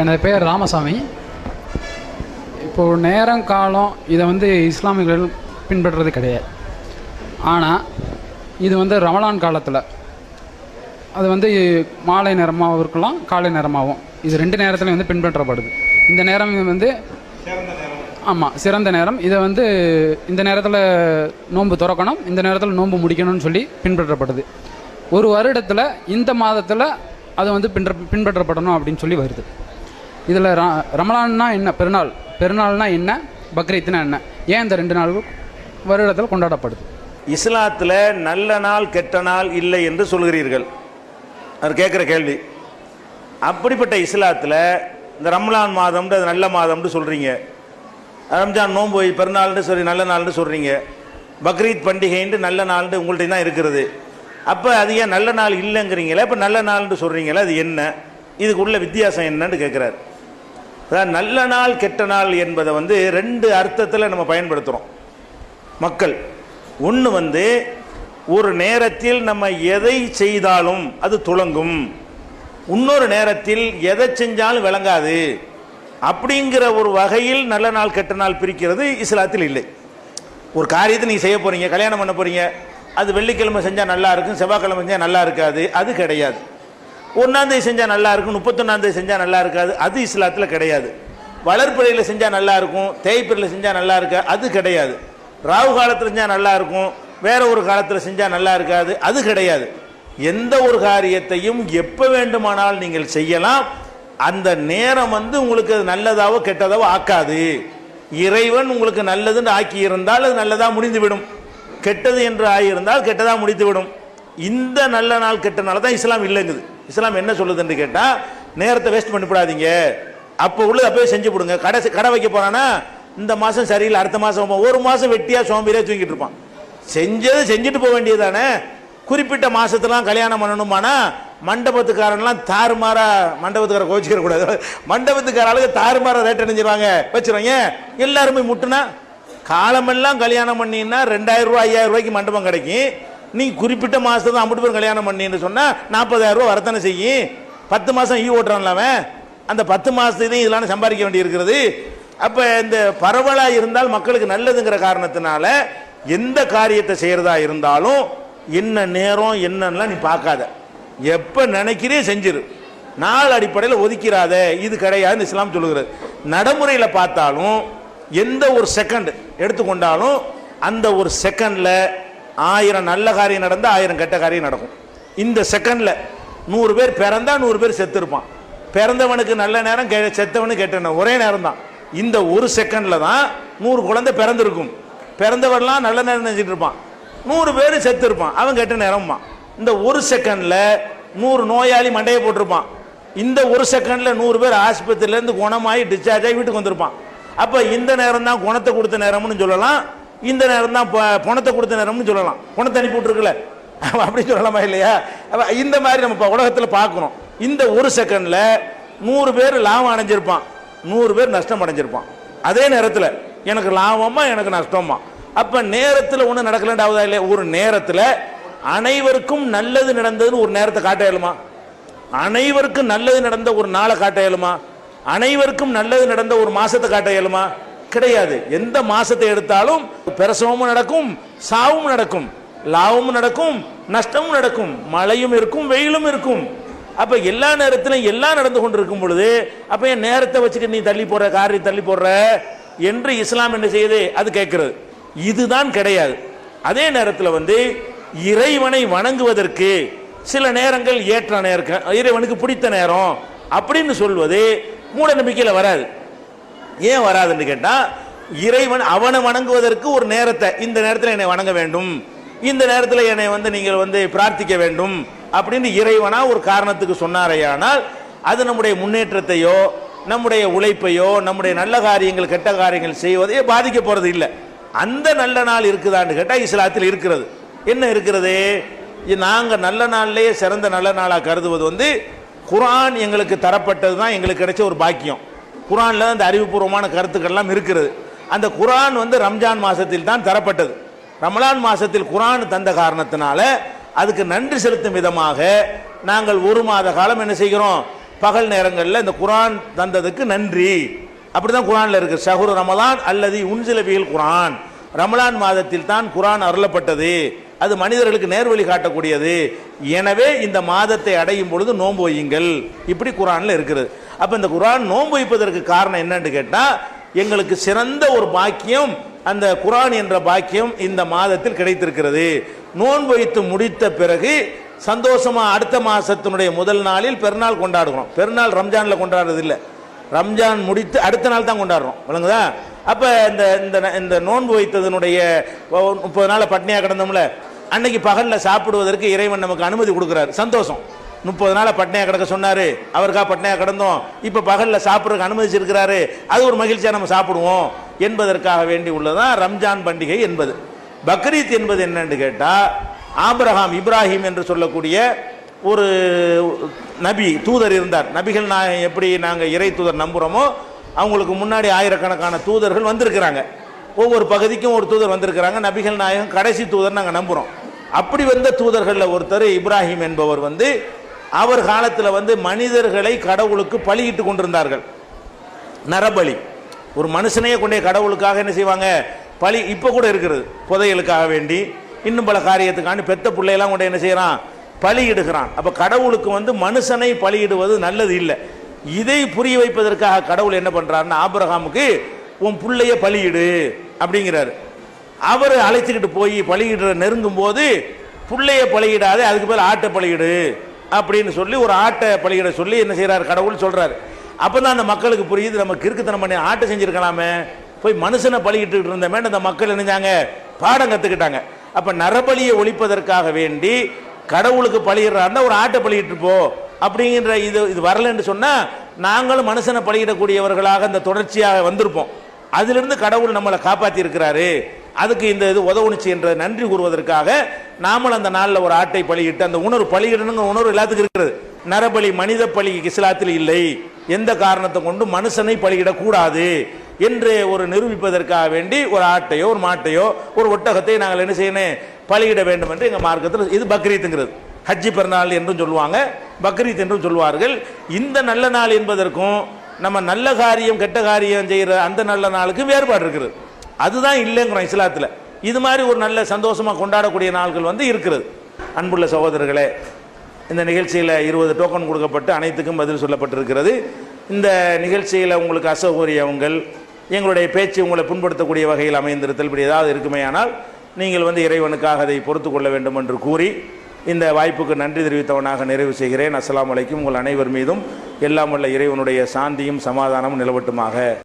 எனது பேர் ராமசாமி. இப்போது நேரம் காலம் இதை வந்து இஸ்லாமியர்கள் பின்பற்றுறது கிடையாது. ஆனால் இது வந்து ரமலான் காலத்தில். அது வந்து மாலை நேரமாகவும் இருக்கலாம் காலை நேரமாகவும். இது ரெண்டு நேரத்துலையும் வந்து பின்பற்றப்படுது. இந்த நேரம் வந்து ஆமாம் சிறந்த நேரம். இதை வந்து இந்த நேரத்தில் நோன்பு திறக்கணும் இந்த நேரத்தில் நோன்பு முடிக்கணும்னு சொல்லி பின்பற்றப்படுது. ஒரு வருடத்தில் இந்த மாதத்தில் அது வந்து பின்பற்ற பின்பற்றப்படணும் அப்படின்னு சொல்லி வருது. இதில் ரமலான்னா என்ன? பெருநாள். பெருநாள்னா என்ன? பக்ரீத்னா என்ன? ஏன் இந்த ரெண்டு நாள் வருடத்தில் கொண்டாடப்படுது? இஸ்லாத்தில் நல்ல நாள் கெட்ட நாள் இல்லை என்று சொல்கிறீர்கள். அவர் கேட்குற கேள்வி. அப்படிப்பட்ட இஸ்லாத்தில் இந்த ரம்லான் மாதம்னு அது நல்ல மாதம்னு சொல்கிறீங்க ரம்ஜான் நோன்பு பெருநாள்னு சொல்லி நல்ல நாள்னு சொல்கிறீங்க பக்ரீத் பண்டிகைன்ட்டு நல்ல நாள்னு உங்கள்கிட்ட தான் இருக்கிறது. அப்போ அது ஏன் நல்ல நாள் இல்லைங்கிறீங்களே? இப்போ நல்ல நாள்னு சொல்கிறீங்களே அது என்ன? இதுக்குள்ள வித்தியாசம் என்னன்னு கேட்குறாரு. அதான் நல்ல நாள் கெட்ட நாள் என்பதை வந்து ரெண்டு அர்த்தத்தில் நம்ம பயன்படுத்துகிறோம் மக்கள் ஒன்று வந்து ஒரு நேரத்தில் நம்ம எதை செய்தாலும் அது துளங்கும். இன்னொரு நேரத்தில் எதை செஞ்சாலும் விளங்காது. அப்படிங்கிற ஒரு வகையில் நல்ல நாள் கெட்ட நாள் பிரிக்கிறது இஸ்லாத்தில் இல்லை. ஒரு காரியத்தை நீங்கள் செய்ய போகிறீங்க கல்யாணம் பண்ண போகிறீங்க அது வெள்ளிக்கிழமை செஞ்சால் நல்லா இருக்கும் செவ்வாய்க்கிழமை செஞ்சால் நல்லா இருக்காது அது கிடையாது. ஒன்றாந்தேதி செஞ்சால் நல்லா இருக்கும் முப்பத்தொன்னாந்தேதி செஞ்சால் நல்லா இருக்காது. அது இஸ்லாத்தில் கிடையாது. வளர்ப்பிறையில் செஞ்சால் நல்லா இருக்கும் தேய்ப்பிறையில் செஞ்சால் நல்லா இருக்கா அது கிடையாது. ராகு காலத்தில் செஞ்சால் நல்லா இருக்கும் வேற ஒரு காலத்தில் செஞ்சால் நல்லா இருக்காது அது கிடையாது. எந்த ஒரு காரியத்தையும் எப்போ வேண்டுமானால் நீங்கள் செய்யலாம். அந்த நேரம் வந்து உங்களுக்கு அது நல்லதாவோ கெட்டதாவோ ஆக்காது. இறைவன் உங்களுக்கு நல்லதுன்னு ஆக்கி இருந்தால் அது நல்லதாக முடிந்துவிடும். கெட்டது என்று ஆகியிருந்தால் கெட்டதாக முடித்துவிடும் இந்த நல்ல நாள் கெட்ட நாள் தான் இஸ்லாம் இல்லைங்குது. இஸ்லாம் என்ன சொல்லுதுன்னு கேட்டால் நேரத்தை வேஸ்ட் பண்ணிவிடாதீங்க அப்போ உள்ளது அப்பவே செஞ்சு கொடுங்க. கடை கடை வைக்க போறானா இந்த மாதம் சரியில்லை அடுத்த மாதம் ஒரு மாதம் வெட்டியாக சோம்பேறியாக தூங்கிட்டு இருப்பான். செஞ்சது செஞ்சுட்டு போக வேண்டியதானே குறிப்பிட்ட மாசத்துலாம் கல்யாணம் பண்ணணுமானா மண்டபத்துக்காரன்லாம் தாறுமாறா மண்டபத்துக்கார கோச்சிக்கிற கூடாது. மண்டபத்துக்கார அளவுக்கு தாறுமாறா ரேட் அணிஞ்சிருவாங்க. வச்சிருவாங்க எல்லாருமே முட்டுனா காலமெல்லாம் கல்யாணம் பண்ணினா ரெண்டாயிரம் ரூபா ஐயாயிரம் ரூபாய்க்கு மண்டபம் கிடைக்கும். நீ குறிப்பிட்ட மாசத்துல தான் ஐம்பது பேர் கல்யாணம் பண்ணின்னு சொன்னால் நாற்பதாயிரம் ரூபா வரத்தானே செய்யும் பத்து மாதம் ஈ e ஓட்டுறான்ல அவன். அந்த பத்து மாதத்தையும் இதெல்லாம் சம்பாதிக்க வேண்டியிருக்கிறது. அப்போ இந்த பரவலாக இருந்தால் மக்களுக்கு நல்லதுங்கிற காரணத்தினால எந்த காரியத்தை செய்கிறதா இருந்தாலும் என்ன நேரம் என்னன்னா நீ பார்க்காத. எப்போ நினைக்கிறே செஞ்சிரு. நாள் அடிப்படையில் ஒதுக்கிறாத இது கிடையாதுன்னு இஸ்லாம் சொல்லுகிறது. நடைமுறையில் பார்த்தாலும் எந்த ஒரு செகண்ட் எடுத்துக்கொண்டாலும் அந்த ஒரு செகண்டில் ஆயிரம் நல்ல காரியம் நடந்தால் ஆயிரம் கெட்ட காரியம் நடக்கும். இந்த செகண்டில் நூறு பேர் பிறந்தா நூறு பேர் செத்துருப்பான். பிறந்தவனுக்கு நல்ல நேரம் கெ- செத்தவனுக்கு கெட்ட நேரம். ஒரே நேரம் தான் இந்த ஒரு செகண்டில் தான் நூறு குழந்தை பிறந்திருக்கும். பிறந்தவன்லாம் நல்ல நேரம் நினச்சிட்டு இருப்பான். நூறு பேர் செத்துருப்பான். அவன் கெட்ட நேரம்மா இந்த ஒரு செகண்டில் நூறு நோயாளி மண்டையை போட்டிருப்பான். இந்த ஒரு செகண்டில் நூறு பேர் ஆஸ்பத்திரியிலேருந்து குணமாகி டிஸ்சார்ஜ் ஆகி வீட்டுக்கு வந்திருப்பான். அப்போ இந்த நேரம் தான் குணத்தை கொடுத்த நேரம்னு சொல்லலாம். இந்த நேரம் தான் ப- பணத்தை கொடுத்த நேரம்னு சொல்லலாம். பணத்தை அனுப்பி விட்டுருக்குல்ல அப்படி சொல்லலாமா இல்லையா? இந்த மாதிரி நம்ம உலகத்தில் உலகத்துல பார்க்கணும். இந்த ஒரு செகண்ட்ல நூறு பேர் லாபம் அடைஞ்சிருப்பான். நூறு பேர் நஷ்டம் அடைஞ்சிருப்பான். அதே நேரத்தில் எனக்கு லாபமா எனக்கு நஷ்டமா. அப்ப நேரத்தில் ஒன்றும் நடக்கலண்டாவதா இல்லையா? ஒரு நேரத்தில் அனைவருக்கும் நல்லது நடந்ததுன்னு ஒரு நேரத்தை காட்ட இயலுமா? அனைவருக்கும் நல்லது நடந்த ஒரு நாளை காட்ட இயலுமா? அனைவருக்கும் நல்லது நடந்த ஒரு மாசத்தை காட்ட இயலுமா? கிடையாது. எந்த மாசத்தை எடுத்தாலும் பிரசவமும் நடக்கும் சாவும் நடக்கும் லாபமும் நடக்கும் நஷ்டமும் நடக்கும். மழையும் இருக்கும் வெயிலும் இருக்கும். அப்ப எல்லா நேரத்திலும் எல்லாம் நடந்து கொண்டிருக்கும் பொழுது அப்ப என் நேரத்தை வச்சுட்டு நீ தள்ளி போடுற காரை தள்ளி போடுற? என்று இஸ்லாம் என்ன செய்யுது? அது கேட்கிறது. இதுதான் கிடையாது. அதே நேரத்தில் வந்து இறைவனை வணங்குவதற்கு சில நேரங்கள் ஏற்ற நேரம் இறைவனுக்கு பிடித்த நேரம் அப்படின்னு சொல்வது மூட நம்பிக்கையில் வராது. ஏன் வராதுன்னு கேட்டா இறைவன் அவனை வணங்குவதற்கு ஒரு நேரத்தை இந்த நேரத்தில் என்னை வணங்க வேண்டும். இந்த நேரத்தில் என்னை வந்து நீங்கள் வந்து பிரார்த்திக்க வேண்டும் அப்படின்னு இறைவனா ஒரு காரணத்துக்கு சொன்னாரேயானால் அது நம்முடைய முன்னேற்றத்தையோ நம்முடைய உழைப்பையோ நம்முடைய நல்ல காரியங்கள் கெட்ட காரியங்கள் செய்வதையோ பாதிக்க போறது இல்லை. அந்த நல்ல நாள் இருக்குதான்னு கேட்டால் இஸ்லாத்தில் இருக்கிறது. என்ன இருக்கிறது? நாங்கள் நல்ல நாள்லேயே சிறந்த நல்ல நாளாக கருதுவது வந்து குரான் எங்களுக்கு தரப்பட்டது தான் எங்களுக்கு கிடைச்ச ஒரு பாக்கியம். குரானில் அந்த அறிவுபூர்வமான கருத்துக்கள்லாம் இருக்கிறது. அந்த குரான் வந்து ரம்ஜான் மாதத்தில் தான் தரப்பட்டது. ரமலான் மாதத்தில் குரான் தந்த காரணத்தினால அதுக்கு நன்றி செலுத்தும் விதமாக நாங்கள் ஒரு மாத காலம் என்ன செய்கிறோம்? பகல் நேரங்களில் இந்த குரான் தந்ததுக்கு நன்றி. அப்படிதான் குரானில் இருக்கு. ஷஹுர் ரமலான் அல்லது உன்சிலவியல் குரான். ரமலான் மாதத்தில் தான் குரான் அருளப்பட்டது. அது மனிதர்களுக்கு நேர்வழி காட்டக்கூடியது. எனவே இந்த மாதத்தை அடையும் பொழுது நோன்பு வையுங்கள். இப்படி குரானில் இருக்கிறது. அப்போ இந்த குரான் நோன்பு வைப்பதற்கு காரணம் என்னன்னு கேட்டால் எங்களுக்கு சிறந்த ஒரு பாக்கியம் அந்த குரான் என்ற பாக்கியம் இந்த மாதத்தில் கிடைத்திருக்கிறது. நோன்பு வைத்து முடித்த பிறகு சந்தோஷமாக அடுத்த மாதத்தினுடைய முதல் நாளில் பெருநாள் கொண்டாடுகிறோம். பெருநாள் ரம்ஜானில் கொண்டாடுறது இல்லை ரம்ஜான் முடித்து அடுத்த நாள் தான் கொண்டாடுறோம். விளங்குதா? அப்போ இந்த இந்த இந்த நோன்பு வைத்ததனுடைய முப்பது நாள் பட்னியா கிடந்தோம்ல? அன்னைக்கு பகல்ல சாப்பிடுவதற்கு இறைவன் நமக்கு அனுமதி கொடுக்குறாரு. சந்தோஷம். முப்பது நாள் பட்னையா கிடக்க சொன்னாரு. அவருக்கா பட்னையா கிடந்தோம். இப்ப பகல்ல சாப்பிட்றதுக்கு அனுமதிச்சிருக்கிறாரு. அது ஒரு மகிழ்ச்சியா நம்ம சாப்பிடுவோம் என்பதற்காக வேண்டி உள்ளதான் ரம்ஜான் பண்டிகை என்பது. பக்ரீத் என்பது என்னன்னு கேட்டா ஆப்ரஹாம் இப்ராஹிம் என்று சொல்லக்கூடிய ஒரு நபி தூதர் இருந்தார். நபிகள் நான் எப்படி நாங்கள் இறை தூதர் நம்புகிறோமோ அவங்களுக்கு முன்னாடி ஆயிரக்கணக்கான தூதர்கள் வந்திருக்கிறாங்க. ஒவ்வொரு பகுதிக்கும் ஒரு தூதர் வந்திருக்கிறாங்க. நபிகள் நாயகம் கடைசி தூதர் நாங்கள் நம்புகிறோம் அப்படி வந்த தூதர்களில் ஒருத்தர் இப்ராஹிம் என்பவர் வந்து அவர் காலத்தில் வந்து மனிதர்களை கடவுளுக்கு பலியிட்டு கொண்டிருந்தார்கள். நரபலி. ஒரு மனுஷனையே கொண்டே கடவுளுக்காக என்ன செய்வாங்க? பலி இப்போ கூட இருக்கிறது புதையலுக்காக வேண்டி. இன்னும் பல காரியத்துக்காண்டி பெத்த பிள்ளையெல்லாம் கொண்டு என்ன செய்கிறான் பலியிடுகிறான். அப்போ கடவுளுக்கு வந்து மனுஷனை பலியிடுவது நல்லது இல்லை. இதை புரிய வைப்பதற்காக கடவுள் என்ன பண்ணுறாருன்னா ஆபிரகாமுக்கு உன் பிள்ளைய பலியிடு. அப்படிங்கிறாரு. அவர் அழைத்துக்கிட்டு போய் பழகிடுற நெருங்கும் போது பிள்ளைய பலியிடாதே அதுக்கு பேர் ஆட்டை பலியிடு அப்படின்னு சொல்லி ஒரு ஆட்டை பழகிட சொல்லி என்ன செய்றாரு? கடவுள் அப்போ தான் அந்த மக்களுக்கு புரியுது நம்ம கிறுக்குத்தனம் பண்ணி ஆட்டை செஞ்சிருக்கலாமே. போய் மனுஷனை பழகிட்டு இருந்தமே அந்த மக்கள் என்னஞ்சாங்க பாடம் கற்றுக்கிட்டாங்க அப்போ நரபலியை ஒழிப்பதற்காக வேண்டி கடவுளுக்கு பழகிடுறாருன்னா ஒரு ஆட்டை பழகிட்டு போ அப்படிங்கிற இது இது வரலன்னு சொன்னால் நாங்களும் மனுஷனை பழகிடக்கூடியவர்களாக இந்த தொடர்ச்சியாக வந்திருப்போம். அதிலிருந்து கடவுள் நம்மளை காப்பாற்றி இருக்கிறாரு அதுக்கு இந்த இது உதவுனுச்சு என்ற நன்றி கூறுவதற்காக நாமளும் அந்த நாளில் ஒரு ஆட்டை பலியிட்டு அந்த உணர்வு பலியிடணுங்கிற உணர்வு எல்லாத்துக்கும் இருக்கிறது நரபலி மனித பலி இஸ்லாத்தில் இல்லை. எந்த காரணத்தை கொண்டு மனுஷனை பலியிடக்கூடாது என்று ஒரு நிரூபிப்பதற்காக வேண்டி ஒரு ஆட்டையோ ஒரு மாட்டையோ ஒரு ஒட்டகத்தை நாங்கள் என்ன செய்யணும் பலியிட வேண்டும் என்று எங்கள் மார்க்கத்தில் இது பக்ரீத்துங்கிறது. ஹஜ்ஜி பிறநாள் என்றும் சொல்லுவாங்க. பக்ரீத் என்றும் சொல்வார்கள். இந்த நல்ல நாள் என்பதற்கும் நம்ம நல்ல காரியம் கெட்ட காரியம் செய்கிற அந்த நல்ல நாளுக்கு வேறுபாடு இருக்குது. அதுதான் இல்லைங்கிறோம் இஸ்லாத்தில். இது மாதிரி ஒரு நல்ல சந்தோஷமாக கொண்டாடக்கூடிய நாள்கள் வந்து இருக்கிறது. அன்புள்ள சகோதரர்களே இந்த நிகழ்ச்சியில் இருபது டோக்கன் கொடுக்கப்பட்டு அனைத்துக்கும் பதில் சொல்லப்பட்டிருக்கிறது. இந்த நிகழ்ச்சியில் உங்களுக்கு அசௌகரியங்கள் எங்களுடைய பேச்சு உங்களை புண்படுத்தக்கூடிய வகையில் அமைந்திருத்தல் இப்படி ஏதாவது இருக்குமேயானால் நீங்கள் வந்து இறைவனுக்காக அதை பொறுத்து கொள்ள வேண்டும் என்று கூறி இந்த வாய்ப்புக்கு நன்றி தெரிவித்தவனாக நிறைவு செய்கிறேன். அஸ்லாம் வலைக்கும் உங்கள் அனைவர் மீதும் எல்லாம் உள்ள இறைவனுடைய சாந்தியும் சமாதானமும் நிலவட்டுமாக.